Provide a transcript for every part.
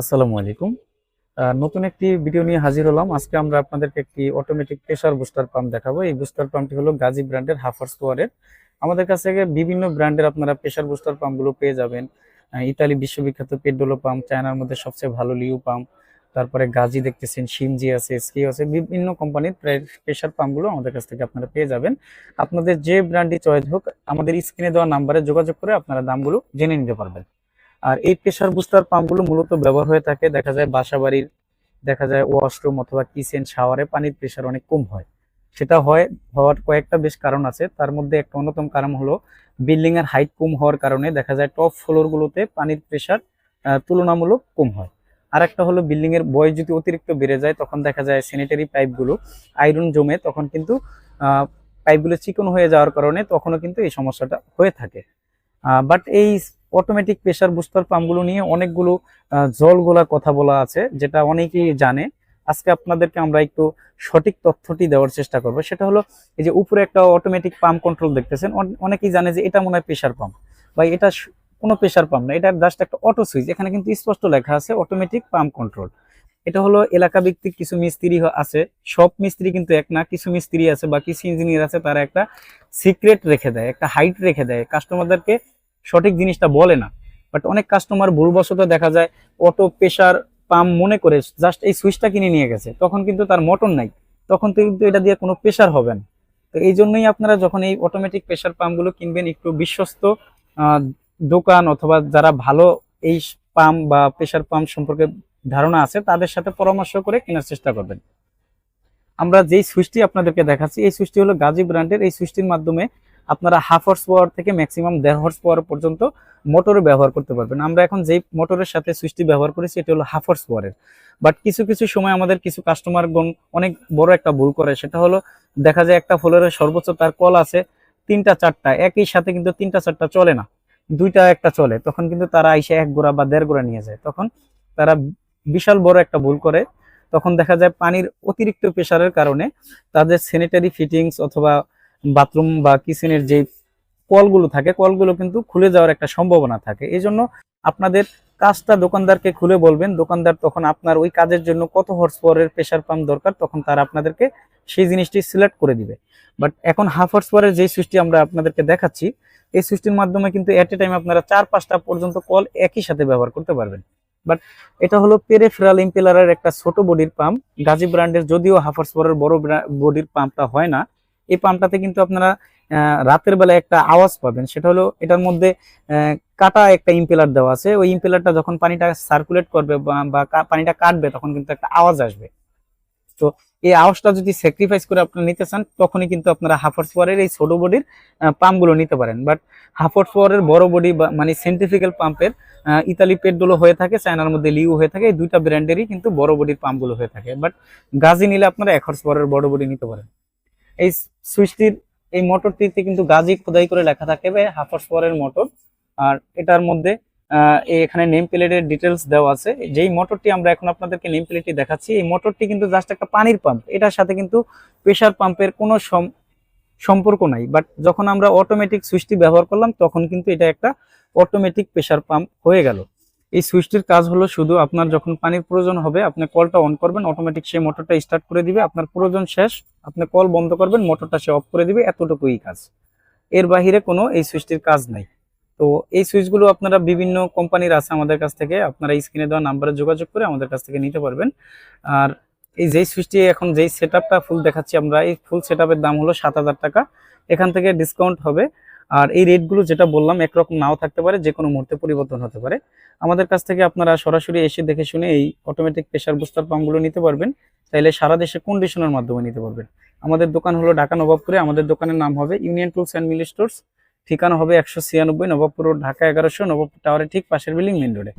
আসসালামু আলাইকুম। নতুন একটি ভিডিও নিয়ে হাজির হলাম। আজকে আমরা আপনাদেরকে একটি অটোমেটিক প্রেসার বুস্টার পাম্প দেখাবো। এই বুস্টার পাম্পটি হলো গাজী ব্র্যান্ডের হাফার্স পাওয়ারের আমাদের কাছ বিভিন্ন ব্র্যান্ডের আপনারা প্রেসার বুস্টার পাম্পগুলো পেয়ে যাবেন। ইতালি বিশ্ববিখ্যাত পেডোলো পাম্প চায়নার মধ্যে সবচেয়ে ভালো লিউ পাম্প তারপরে গাজী দেখতেছেন সিমজি আছে এসকি আছে, বিভিন্ন কোম্পানির প্রেসার পাম্পগুলো আমাদের কাছ থেকে আপনারা পেয়ে যাবেন। আপনাদের যে ব্র্যান্ডই চয়েস হোক, আমাদের স্ক্রিনে দেওয়া নাম্বারে যোগাযোগ করে আপনারা দামগুলো জেনে নিতে পারবেন। আর এই প্রেশার বুস্টার পাম্পগুলো মূলত ব্যবহার হয়ে থাকে, দেখা যায় বাসা বাড়ির দেখা যায় ওয়াশরুম অথবা কিচেন, শাওয়ারে পানির প্রেশার অনেক কম হয়। সেটা হয়, হওয়ার কয়েকটা বেশ কারণ আছে। তার মধ্যে একটা অন্যতম কারণ হলো বিল্ডিং এর হাইট কম হওয়ার কারণে দেখা যায় টপ ফ্লোর গুলোতে পানির প্রেশার তুলনামূলক কম হয়। আর একটা হলো বিল্ডিং এর বয়স যদি অতিরিক্ত বেড়ে যায়, তখন দেখা যায় স্যানিটারি পাইপগুলো আয়রন জমে, তখন কিন্তু পাইপগুলো চিকন হয়ে যাওয়ার কারণে তখনও কিন্তু এই সমস্যাটা হয়ে থাকে। বাট এই অটোমেটিক প্রেসার বুস্টার পাম্পগুলো নিয়ে অনেকগুলো আহ, জলগোলা কথা বলা আছে যেটা অনেকেই জানে। আজকে আপনাদেরকে আমরা একটু সঠিক তথ্যটি দেওয়ার চেষ্টা করব। সেটা হলো এই যে উপরে একটা অটোমেটিক পাম্প কন্ট্রোল দেখতেছেন অনেকেই জানে যে এটা মনে হয় প্রেসার পাম্প বা এটা কোনো প্রেসার পাম্প না এটা জাস্ট একটা অটো সুইচ এখানে কিন্তু স্পষ্ট লেখা আছে অটোমেটিক পাম্প কন্ট্রোল এটা হলো এলাকা ভিত্তিক কিছু মিস্ত্রি আছে সব মিস্ত্রি কিন্তু এক না কিছু মিস্ত্রি আছে বা কিছু ইঞ্জিনিয়ার আছে তারা একটা সিক্রেট রেখে দেয় একটা হাইট রেখে দেয়। কাস্টমারদেরকে সঠিক জিনিসটা বলে না। বাট অনেক কাস্টমার ভুলবশত দেখা যায় অটো প্রেশার পাম্প মনে করে জাস্ট এই সুইচটা কিনে নিয়ে গেছে। তখন কিন্তু তার মোটর নাই। তখন তো কিন্তু এটা দিয়ে কোনো প্রেশার হবে না। তো এই জন্যই আপনারা যখন এই অটোমেটিক প্রেশার পাম্পগুলো কিনবেন, একটু বিশ্বস্ত দোকান অথবা যারা ভালো এই পাম্প বা প্রেসার পাম্প সম্পর্কে ধারণা আছে, তাদের সাথে পরামর্শ করে কেনার চেষ্টা করবেন। আমরা যেই সুইচটি আপনাদেরকে দেখাচ্ছি, এই সুইচটি হলো গাজী ব্র্যান্ডের, এই সুইচটির মাধ্যমে আপনারা হাফ হর্স পাওয়ার থেকে ম্যাক্সিমাম দেড় হর্স পাওয়ার পর্যন্ত মোটরে ব্যবহার করতে পারবেন। আমরা এখন যেই মোটরের সাথে সুইচটি ব্যবহার করেছি, এটা হলো হাফ হর্স পাওয়ারের বাট কিছু কিছু সময় আমাদের কিছু কাস্টমারগণ অনেক বড় একটা ভুল করে। সেটা হলো, দেখা যায় একটা ফ্লোরের সর্বোচ্চ তার কল আছে, তিনটা, চারটা, একই সাথে কিন্তু তিনটা, চারটা চলে না। দুইটা, একটা চলে। তখন কিন্তু তারা আইসে এক গোড়া বা দেড় গোড়া নিয়ে যায়। তখন তারা বিশাল বড় একটা ভুল করে। তখন দেখা যায় পানির অতিরিক্ত প্রেসারের কারণে তাদের স্যানিটারি ফিটিংস অথবা বাথরুম বা কিচেনের যে কলগুলো থাকে, কলগুলো কিন্তু খুলে যাওয়ার একটা সম্ভাবনা থাকে। এই জন্য আপনাদের কাজটা দোকানদারকে খুলে বলবেন। দোকানদার তখন আপনার ওই কাজের জন্য কত হর্স পাওয়ারের প্রেসার পাম্প দরকার, তখন তারা আপনাদেরকে সেই জিনিসটি সিলেক্ট করে দিবে। বাট এখন হাফ হর্স পাওয়ারের যে সুইচটি আমরা আপনাদেরকে দেখাচ্ছি, এই সুইচটির মাধ্যমে কিন্তু এট এ টাইম আপনারা চার পাঁচটা পর্যন্ত কল একই সাথে ব্যবহার করতে পারবেন। বাট এটা হলো পেরেফেরাল ইম্পেলারের একটা ছোট বডির পাম্প গাজী ব্র্যান্ডের যদিও হাফ হর্স পাওয়ারের বড় বডির পাম্পটা হয় না এই পাম্পটাতে কিন্তু আপনারা রাতের বেলা একটা আওয়াজ পাবেন। সেটা হলো এটার মধ্যে কাটা একটা ইম্পেলার দেওয়া আছে। ওই ইম্পেলারটা যখন পানিটা সার্কুলেট করবে বা- বা পানিটা কাটবে, তখন কিন্তু একটা আওয়াজ আসবে। তো এই আওয়াজটা যদি স্যাক্রিফাইস করে আপনারা নিতে চান, তখনই কিন্তু আপনারা হাফার্স পাওয়ারের এই ছোট বডির পাম্পগুলো নিতে পারেন। বাট হাফার্স পাওয়ারের বড় বডি বা মানে সেন্টিফিক্যাল পাম্পের ইতালি পেটগুলো হয়ে থাকে চায়নার মধ্যে লিউ হয়ে থাকে, এই দুইটা ব্র্যান্ডেরই কিন্তু বড় বডির পাম্পগুলো হয়ে থাকে। বাট গাজি নিলে আপনারা এক হর্স পাওয়ারের বড় বডি নিতে পারেন। এই সুইচটির, এই মোটরটিতে কিন্তু গাজি খোদাই করে লেখা থাকবে হাফ হর্স পাওয়ারের মোটর। আর এটার মধ্যে এখানে নেম প্লেটের ডিটেলস দেওয়া আছে। যেই মোটরটি আমরা এখন আপনাদেরকে নেম প্লেটটি দেখাচ্ছি, এই মোটরটি কিন্তু জাস্ট একটা পানির পাম্প এটার সাথে কিন্তু প্রেসার পাম্পের কোনো সম- সম্পর্ক নাই। বাট যখন আমরা অটোমেটিক সুইচটি ব্যবহার করলাম, তখন কিন্তু এটা একটা অটোমেটিক প্রেসার পাম্প হয়ে গেল। এই সুইচটির কাজ হলো শুধু আপনার যখন পানির প্রয়োজন হবে, আপনি কলটা অন করবেন অটোমেটিক সেই মোটরটা স্টার্ট করে দিবে, আপনার প্রয়োজন শেষ, আপনি কল বন্ধ করবেন মোটরটা সে অফ করে দিবে, এতটুকুই কাজ। এর বাহিরে কোনো এই সুইচটির কাজ নাই। তো এই সুইচগুলো আপনারা বিভিন্ন কোম্পানির আছে আমাদের কাছ থেকে, আপনারা স্ক্রিনে দেওয়া নাম্বারে যোগাযোগ করে আমাদের কাছ থেকে নিতে পারবেন। আর এই যেই সুইচটি এখন যেই সেট ফুল দেখাচ্ছি আমরা, এই ফুল সেট দাম হলো সাত হাজার টাকা। এখান থেকে ডিসকাউন্ট হবে। আর এই রেটগুলো যেটা বললাম একরকম নাও থাকতে পারে যে কোনো মুহূর্তে পরিবর্তন হতে পারে। আমাদের কাছ থেকে আপনারা সরাসরি এসে দেখে শুনে এই অটোমেটিক প্রেসার বুস্টার পাম্পগুলো নিতে পারবেন। তাইলে সারা দেশে কন্ডিশনের মাধ্যমে নিতে পারবেন। আমাদের দোকান হলো ঢাকা নবাবপুরে। আমাদের দোকানের নাম হবে union tools and mill stores ঠিকানা হবে একশো ছিয়ানব্বই নবাবপুর রোড, ঢাকা এগারোশো নবাবপুর টাওয়ারের ঠিক পাশের বিল্ডিং মেন রোডে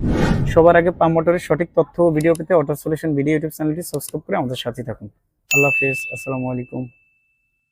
সবার আগে পাম্প মোটরের সঠিক তথ্য ও ভিডিও পেতে অটো সলিউশন ভিডিও ইউটিউব চ্যানেলটি সাবস্ক্রাইব করে আমাদের সাথে থাকুন। আল্লাহ হাফিজ। আসসালামু আলাইকুম।